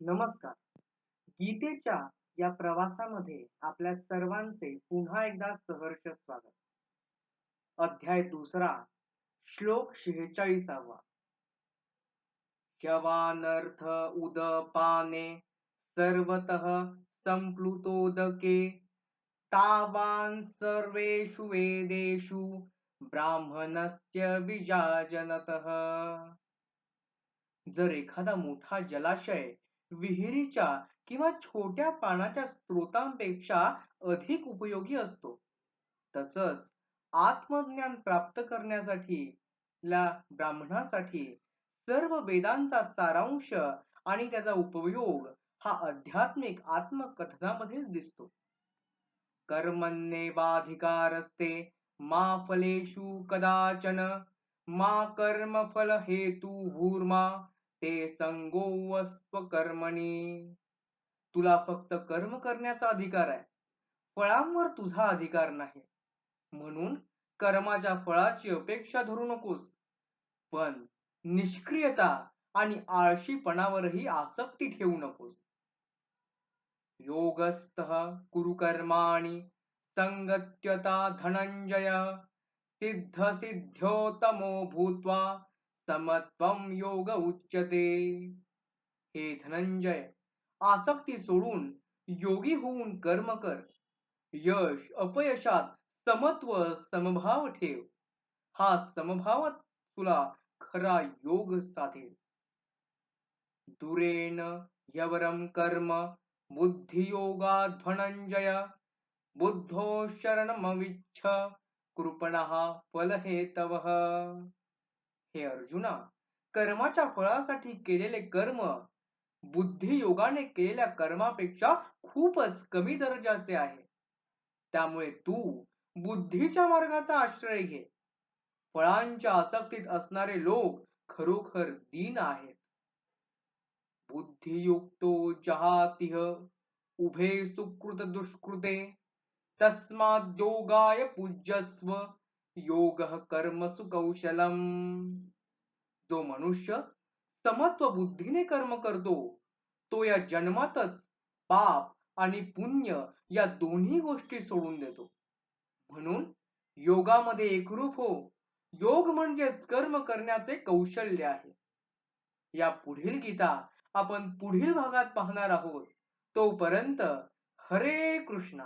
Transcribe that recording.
नमस्कार. गीतेच्या या प्रवासामध्ये आपल्या सर्वांचे पुन्हा एकदा सहर्ष स्वागत. अध्याय दुसरा श्लोक शेहेचाळीसावा. शवानर्थ उदपाने सर्वत संप्लुतोदके. तावान सर्वेषु वेदेषु ब्राह्मणस्य विजाजनतः. जर एखादा मोठा जलाशय विहिरीच्या किंवा छोट्या पाण्याच्या स्रोतांपेक्षा अधिक उपयोगी असतो. तसंच आत्मज्ञान प्राप्त करण्यासाठी ब्राह्मणासाठी सर्व वेदांचा सारांश आणि त्याचा उपयोग हा आध्यात्मिक आत्मकथनामध्ये दिसतो. कर्मण्येवाधिकारस्ते मा फलेषु कदाचन मा कर्म फल हेतु भूर्मा ते संगोवस्व कर्मणी तुला फक्त कर्म करण्याचा अधिकार आहे. फळांवर तुझा अधिकार नाही. म्हणून कर्माच्या फळाची अपेक्षा धरू नकोस. पण निष्क्रियता आणि आळशीपणावरही आसक्ती ठेवू नकोस. योगस्थ कुरुकर्माणी संगत्यता धनंजय सिद्ध सिद्ध्योतमो भूत्वा समत्वम योग उच्यते। हे धनंजय आसक्ती सोडून योगी होऊन कर्म कर। यश अपयशात समत्व समभाव ठेव। हा समभाव तुला खरा योग साधेल। दुरेन यवरम कर्म बुद्धियोगा धनंजय। बुद्धो शरणमविच्छ कृपणः फलहेतवः हे अर्जुना कर्माच्या फळासाठी केलेले कर्म बुद्धी योगाने केलेल्या कर्मापेक्षा खूपच कमी दर्जाचे आहे. त्यामुळे तू बुद्धीच्या मार्गाचा आश्रय घे. फळांच्या आसक्तीत असणारे लोक खरोखर दीन आहेत. बुद्धियुक्तो जहातिह उभे सुकृत दुष्कृते तस्माद्योगाय पूज्यस्व योग कर्म कौशलम जो मनुष्य समत्व बुद्धीने कर्म करतो तो या जन्मातच पाप आणि पुण्य या दोन्ही गोष्टी सोडून देतो. म्हणून योगामध्ये एकरूप हो. योग म्हणजेच कर्म करण्याचे कौशल्य आहे. या पुढील गीता आपण पुढील भागात पाहणार आहोत. तोपर्यंत हरे कृष्णा.